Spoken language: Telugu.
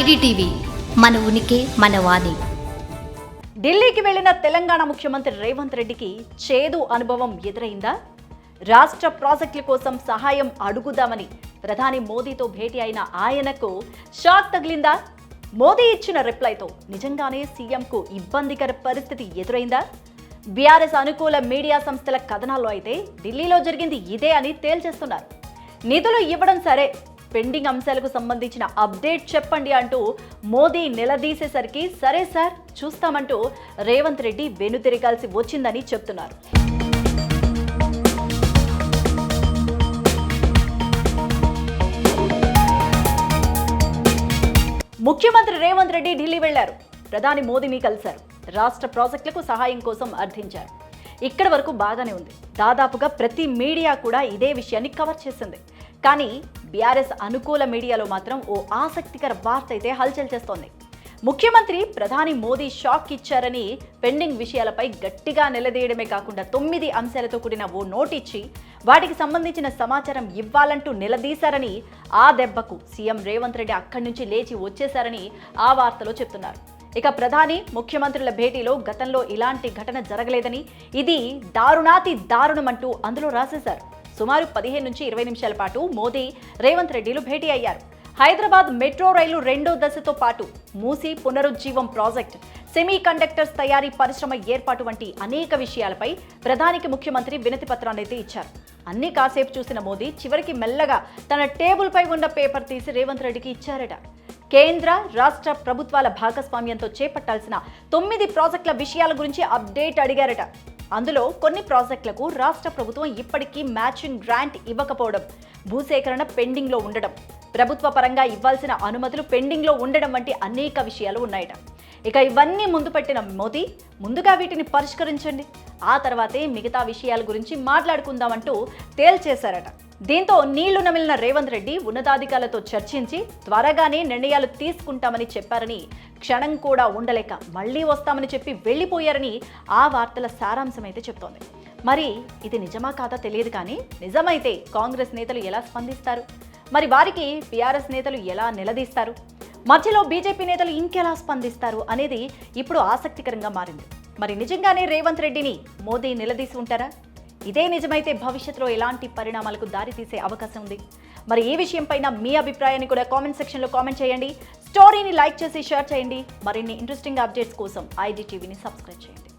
ఐడిటీవీ మన ఉనికి మన వాణి. ఢిల్లీకి వెళ్ళిన తెలంగాణ ముఖ్యమంత్రి రేవంత్ రెడ్డికి చేదు అనుభవం ఎదురైందా? రాష్ట్ర ప్రాజెక్టుల కోసం సహాయం అడుగుదామని ప్రధాని మోదీతో భేటీ అయిన ఆయనకు షాక్ తగిలిందా? మోదీ ఇచ్చిన రిప్లైతో నిజంగానే సీఎంకు ఇబ్బందికర పరిస్థితి ఎదురైందా? బీఆర్ఎస్ అనుకూల మీడియా సంస్థల కథనాల్లో అయితే ఢిల్లీలో జరిగింది ఇదే అని తేల్చేస్తున్నారు. నిధులు ఇవ్వడం సరే పెండింగ్ అంశాలకు సంబంధించిన అప్డేట్ చెప్పండి అంటూ మోదీ నిలదీసేసరికి సరే సార్ చూస్తామంటూ రేవంత్ రెడ్డి వెనుతిరగాల్సి వచ్చిందని చెప్తున్నారు. ముఖ్యమంత్రి రేవంత్ రెడ్డి ఢిల్లీ వెళ్ళారు. ప్రధాని మోదీని కలిశారు. రాష్ట్ర ప్రాజెక్టులకు సహాయం కోసం అర్థించారు. ఇక్కడి వరకు బాగానే ఉంది. దాదాపుగా ప్రతి మీడియా కూడా ఇదే విషయాన్ని కవర్ చేసింది. కానీ బీఆర్ఎస్ అనుకూల మీడియాలో మాత్రం ఓ ఆసక్తికర వార్త అయితే హల్చల్ చేస్తోంది. ముఖ్యమంత్రి ప్రధాని మోదీ షాక్ ఇచ్చారని పెండింగ్ విషయాలపై గట్టిగా నిలదీయడమే కాకుండా తొమ్మిది అంశాలతో కూడిన ఓ నోట్ ఇచ్చి వాటికి సంబంధించిన సమాచారం ఇవ్వాలంటూ నిలదీశారని ఆ దెబ్బకు సీఎం రేవంత్ రెడ్డి అక్కడి నుంచి లేచి వచ్చేశారని ఆ వార్తలో చెప్తున్నారు. ఇక ప్రధాని ముఖ్యమంత్రుల భేటీలో గతంలో ఇలాంటి ఘటన జరగలేదని ఇది దారుణాతి దారుణమంటూ అందులో రాసేశారు. సుమారు పదిహేను నుంచి ఇరవై నిమిషాల పాటు మోదీ రేవంత్ రెడ్డిలు భేటీ అయ్యారు. హైదరాబాద్ మెట్రో రైలు రెండో దశతో పాటు మూసి పునరుజ్జీవం ప్రాజెక్ట్ సెమీ కండక్టర్స్ తయారీ పరిశ్రమ ఏర్పాటు వంటి అనేక విషయాలపై ప్రధానికి ముఖ్యమంత్రి వినతి పత్రాన్ని అయితే ఇచ్చారు. అన్ని కాసేపు చూసిన మోదీ చివరికి మెల్లగా తన టేబుల్పై ఉన్న పేపర్ తీసి రేవంత్ రెడ్డికి ఇచ్చారట. కేంద్ర రాష్ట్ర ప్రభుత్వాల భాగస్వామ్యంతో చేపట్టాల్సిన తొమ్మిది ప్రాజెక్టుల విషయాల గురించి అప్డేట్ అడిగారట. అందులో కొన్ని ప్రాజెక్టులకు రాష్ట్ర ప్రభుత్వం ఇప్పటికీ మ్యాచింగ్ గ్రాంట్ ఇవ్వకపోవడం భూసేకరణ పెండింగ్లో ఉండడం ప్రభుత్వ పరంగా ఇవ్వాల్సిన అనుమతులు పెండింగ్లో ఉండడం వంటి అనేక విషయాలు ఉన్నాయట. ఇక ఇవన్నీ ముందు పెట్టిన మోదీ ముందుగా వీటిని పరిష్కరించండి. ఆ తర్వాతే మిగతా విషయాల గురించి మాట్లాడుకుందామంటూ తేల్చేశారట. దీంతో నీళ్ళు నమిలిన రేవంత్ రెడ్డి ఉన్నతాధికారులతో చర్చించి త్వరగానే నిర్ణయాలు తీసుకుంటామని చెప్పారని క్షణం కూడా ఉండలేక మళ్ళీ వస్తామని చెప్పి వెళ్ళిపోయారని ఆ వార్తల సారాంశం అయితే చెప్తోంది. మరి ఇది నిజమా కాదా తెలియదు కానీ నిజమైతే కాంగ్రెస్ నేతలు ఎలా స్పందిస్తారు? మరి వారికి బీఆర్ఎస్ నేతలు ఎలా నిలదీస్తారు? మధ్యలో బీజేపీ నేతలు ఇంకెలా స్పందిస్తారు అనేది ఇప్పుడు ఆసక్తికరంగా మారింది. మరి నిజంగానే రేవంత్ రెడ్డిని మోదీ నిలదీసి ఉంటారా? ఇదే నిజమైతే భవిష్యత్తులో ఎలాంటి పరిణామాలకు దారితీసే అవకాశం ఉంది. మరి ఈ విషయంపైన మీ అభిప్రాయాన్ని కూడా కామెంట్ సెక్షన్లో కామెంట్ చేయండి. స్టోరీని లైక్ చేసి షేర్ చేయండి. మరిన్ని ఇంట్రెస్టింగ్ అప్డేట్స్ కోసం ఐడి టీవీని సబ్స్క్రైబ్ చేయండి.